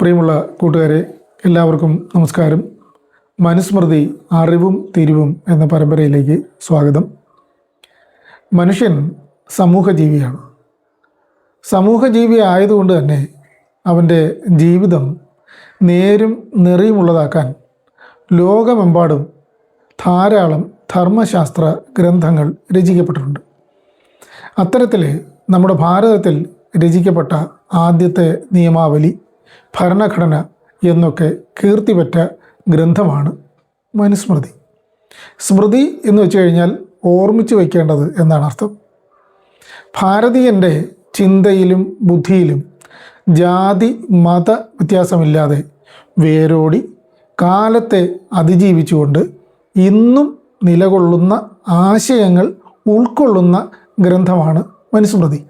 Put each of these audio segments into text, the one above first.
പ്രിയമുള്ള കൂട്ടുകാരെ എല്ലാവർക്കും നമസ്കാരം. മനുസ്മൃതി അറിവും തിരിവും എന്ന പരമ്പരയിലേക്ക് സ്വാഗതം. മനുഷ്യൻ സമൂഹജീവിയാണ്. സമൂഹജീവി ആയതുകൊണ്ട് തന്നെ അവന്റെ ജീവിതം നേരും നിറയുമുള്ളതാക്കാൻ ലോകമെമ്പാടും ധാരാളം ധർമ്മശാസ്ത്ര ഗ്രന്ഥങ്ങൾ രചിക്കപ്പെട്ടിട്ടുണ്ട്. അത്തരത്തിൽ നമ്മുടെ ഭാരതത്തിൽ രചിക്കപ്പെട്ട ആദ്യത്തെ നിയമാവലി ഭരണഘടന എന്നൊക്കെ കീർത്തിപ്പറ്റ ഗ്രന്ഥമാണ് മനുസ്മൃതി. സ്മൃതി എന്ന് വെച്ച് കഴിഞ്ഞാൽ ഓർമ്മിച്ച് വയ്ക്കേണ്ടത് എന്നാണ് അർത്ഥം. ഭാരതീയന്റെ ചിന്തയിലും ബുദ്ധിയിലും ജാതി മത വ്യത്യാസമില്ലാതെ വേരോടി കാലത്തെ അതിജീവിച്ചുകൊണ്ട് ഇന്നും നിലകൊള്ളുന്ന ആശയങ്ങൾ ഉൾക്കൊള്ളുന്ന ഗ്രന്ഥമാണ് മനുസ്മൃതി.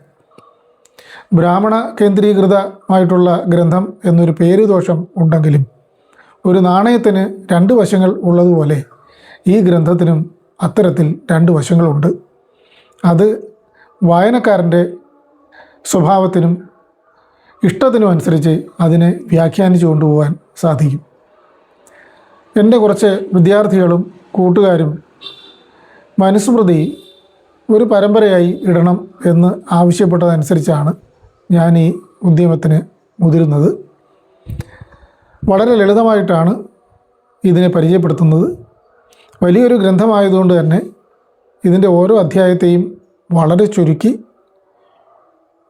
ബ്രാഹ്മണ കേന്ദ്രീകൃതമായിട്ടുള്ള ഗ്രന്ഥം എന്നൊരു പേര് ദോഷം ഉണ്ടെങ്കിലും ഒരു നാണയത്തിന് രണ്ട് വശങ്ങൾ ഉള്ളതുപോലെ ഈ ഗ്രന്ഥത്തിനും അത്തരത്തിൽ രണ്ട് വശങ്ങളുണ്ട്. അത് വായനക്കാരന്റെ സ്വഭാവത്തിനും ഇഷ്ടത്തിനും അനുസരിച്ച് അതിനെ വ്യാഖ്യാനിച്ചു കൊണ്ടുപോകാൻ സാധിക്കും. എന്റെ കുറച്ച് വിദ്യാർത്ഥികളും കൂട്ടുകാരും മനുസ്മൃതി ഒരു പരമ്പരയായി ഇടണം എന്ന് ആവശ്യപ്പെട്ടതനുസരിച്ചാണ് ഞാൻ ഈ ഉദ്യമത്തിന് മുതിരുന്നത്. വളരെ ലളിതമായിട്ടാണ് ഇതിനെ പരിചയപ്പെടുത്തുന്നത്. വലിയൊരു ഗ്രന്ഥമായതുകൊണ്ട് തന്നെ ഇതിന്റെ ഓരോ അധ്യായത്തെയും വളരെ ചുരുക്കി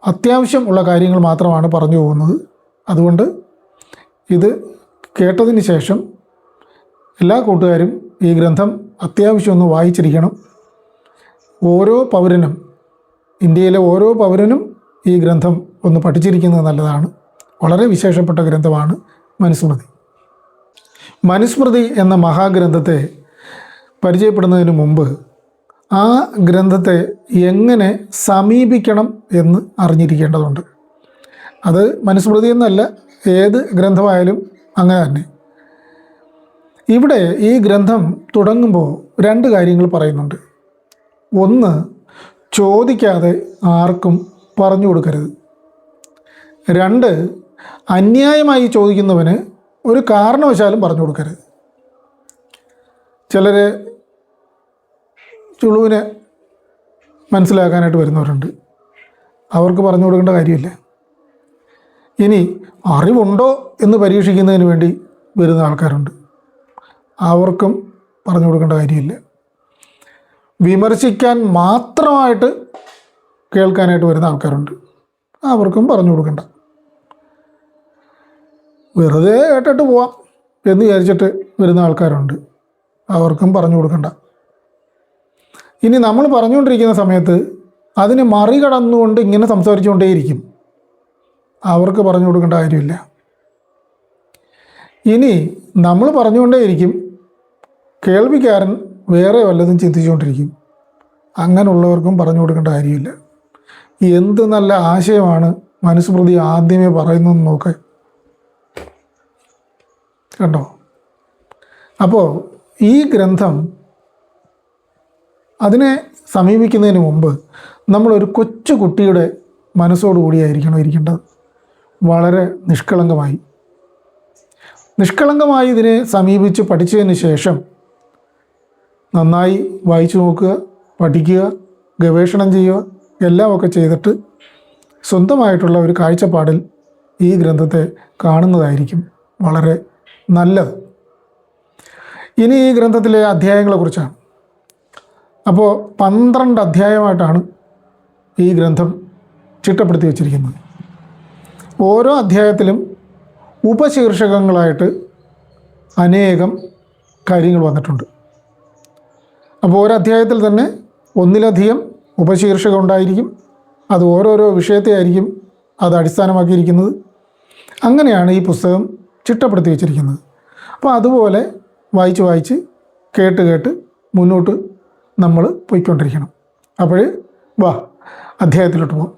അത്യാവശ്യം ഉള്ള കാര്യങ്ങൾ മാത്രമാണ് പറഞ്ഞു പോകുന്നത്. അതുകൊണ്ട് ഇത് കേട്ടതിന് ശേഷം എല്ലാ കൂട്ടുകാരും ഈ ഗ്രന്ഥം അത്യാവശ്യം ഒന്ന് വായിച്ചിരിക്കണം. ഓരോ പൗരനും ഇന്ത്യയിലെ ഓരോ പൗരനും ഈ ഗ്രന്ഥം ഒന്ന് പഠിച്ചിരിക്കുന്നത് നല്ലതാണ്. വളരെ വിശേഷപ്പെട്ട ഗ്രന്ഥമാണ് മനുസ്മൃതി. മനുസ്മൃതി എന്ന മഹാഗ്രന്ഥത്തെ പരിചയപ്പെടുന്നതിന് മുമ്പ് ആ ഗ്രന്ഥത്തെ എങ്ങനെ സമീപിക്കണം എന്ന് അറിഞ്ഞിരിക്കേണ്ടതുണ്ട്. അത് മനുസ്മൃതി എന്നല്ല ഏത് ഗ്രന്ഥമായാലും അങ്ങനെ തന്നെ. ഇവിടെ ഈ ഗ്രന്ഥം തുടങ്ങുമ്പോൾ രണ്ട് കാര്യങ്ങൾ പറയുന്നുണ്ട്. ഒന്ന് ചോദിക്കാതെ ആർക്കും പറഞ്ഞു കൊടുക്കരുത്. രണ്ട് അന്യായമായി ചോദിക്കുന്നവന് ഒരു കാരണവശാലും പറഞ്ഞു കൊടുക്കരുത്. ചിലർ ചുളുവിനെ മനസ്സിലാക്കാനായിട്ട് വരുന്നവരുണ്ട്. അവർക്ക് പറഞ്ഞു കൊടുക്കേണ്ട കാര്യമില്ല. ഇനി അറിവുണ്ടോ എന്ന് പരീക്ഷിക്കുന്നതിന് വേണ്ടി വരുന്ന ആൾക്കാരുണ്ട്. അവർക്കും പറഞ്ഞു കൊടുക്കേണ്ട കാര്യമില്ല. വിമർശിക്കാൻ മാത്രമായിട്ട് കേൾക്കാനായിട്ട് വരുന്ന ആൾക്കാരുണ്ട്. അവർക്കും പറഞ്ഞു കൊടുക്കണ്ട. വെറുതെ കേട്ടിട്ട് പോവാം എന്ന് വിചാരിച്ചിട്ട് വരുന്ന ആൾക്കാരുണ്ട്. അവർക്കും പറഞ്ഞു കൊടുക്കണ്ട. ഇനി നമ്മൾ പറഞ്ഞുകൊണ്ടിരിക്കുന്ന സമയത്ത് അതിനെ മറികടന്നുകൊണ്ട് ഇങ്ങനെ സംസാരിച്ചുകൊണ്ടേയിരിക്കും. അവർക്ക് പറഞ്ഞു കൊടുക്കേണ്ട കാര്യമില്ല. ഇനി നമ്മൾ പറഞ്ഞുകൊണ്ടേയിരിക്കും. കേൾവിക്കാരൻ വേറെ വല്ലതും ചിന്തിച്ചുകൊണ്ടിരിക്കും. അങ്ങനെയുള്ളവർക്കും പറഞ്ഞു കൊടുക്കേണ്ട കാര്യമില്ല. എന്ത് നല്ല ആശയമാണ് മനുസ്മൃതി ആദ്യമേ പറയുന്നതെന്ന് നോക്ക്. കണ്ടോ? അപ്പോൾ ഈ ഗ്രന്ഥം അതിനെ സമീപിക്കുന്നതിന് മുമ്പ് നമ്മളൊരു കൊച്ചു കുട്ടിയുടെ മനസ്സോടുകൂടിയായിരിക്കണം ഇരിക്കേണ്ടത്. വളരെ നിഷ്കളങ്കമായി. നിഷ്കളങ്കമായി ഇതിനെ സമീപിച്ച് പഠിച്ചതിന് ശേഷം നന്നായി വായിച്ചു നോക്കുക പഠിക്കുക ഗവേഷണം ചെയ്യുക എല്ലാമൊക്കെ ചെയ്തിട്ട് സ്വന്തമായിട്ടുള്ള ഒരു കാഴ്ചപ്പാടിൽ ഈ ഗ്രന്ഥത്തെ കാണുന്നതായിരിക്കും വളരെ നല്ലത്. ഇനി ഈ ഗ്രന്ഥത്തിലെ അധ്യായങ്ങളെക്കുറിച്ചാണ്. അപ്പോൾ പന്ത്രണ്ട് അധ്യായമായിട്ടാണ് ഈ ഗ്രന്ഥം ചിട്ടപ്പെടുത്തി വച്ചിരിക്കുന്നത്. ഓരോ അധ്യായത്തിലും ഉപശീർഷകങ്ങളായിട്ട് അനേകം കാര്യങ്ങൾ വന്നിട്ടുണ്ട്. അപ്പോൾ ഓരോ അധ്യായത്തിൽ തന്നെ ഒന്നിലധികം ഉപശീർഷകം ഉണ്ടായിരിക്കും അത് ഓരോരോ വിഷയത്തെ ആയിരിക്കും അത് അടിസ്ഥാനമാക്കിയിരിക്കുന്നത്. അങ്ങനെയാണ് ഈ പുസ്തകം ചിട്ടപ്പെടുത്തി വെച്ചിരിക്കുന്നത്. അപ്പോൾ അതുപോലെ വായിച്ച് വായിച്ച് കേട്ട് കേട്ട് മുന്നോട്ട് നമ്മൾ പോയിക്കൊണ്ടിരിക്കണം. അപ്പോൾ വാ അധ്യായത്തിലോട്ട് പോകാം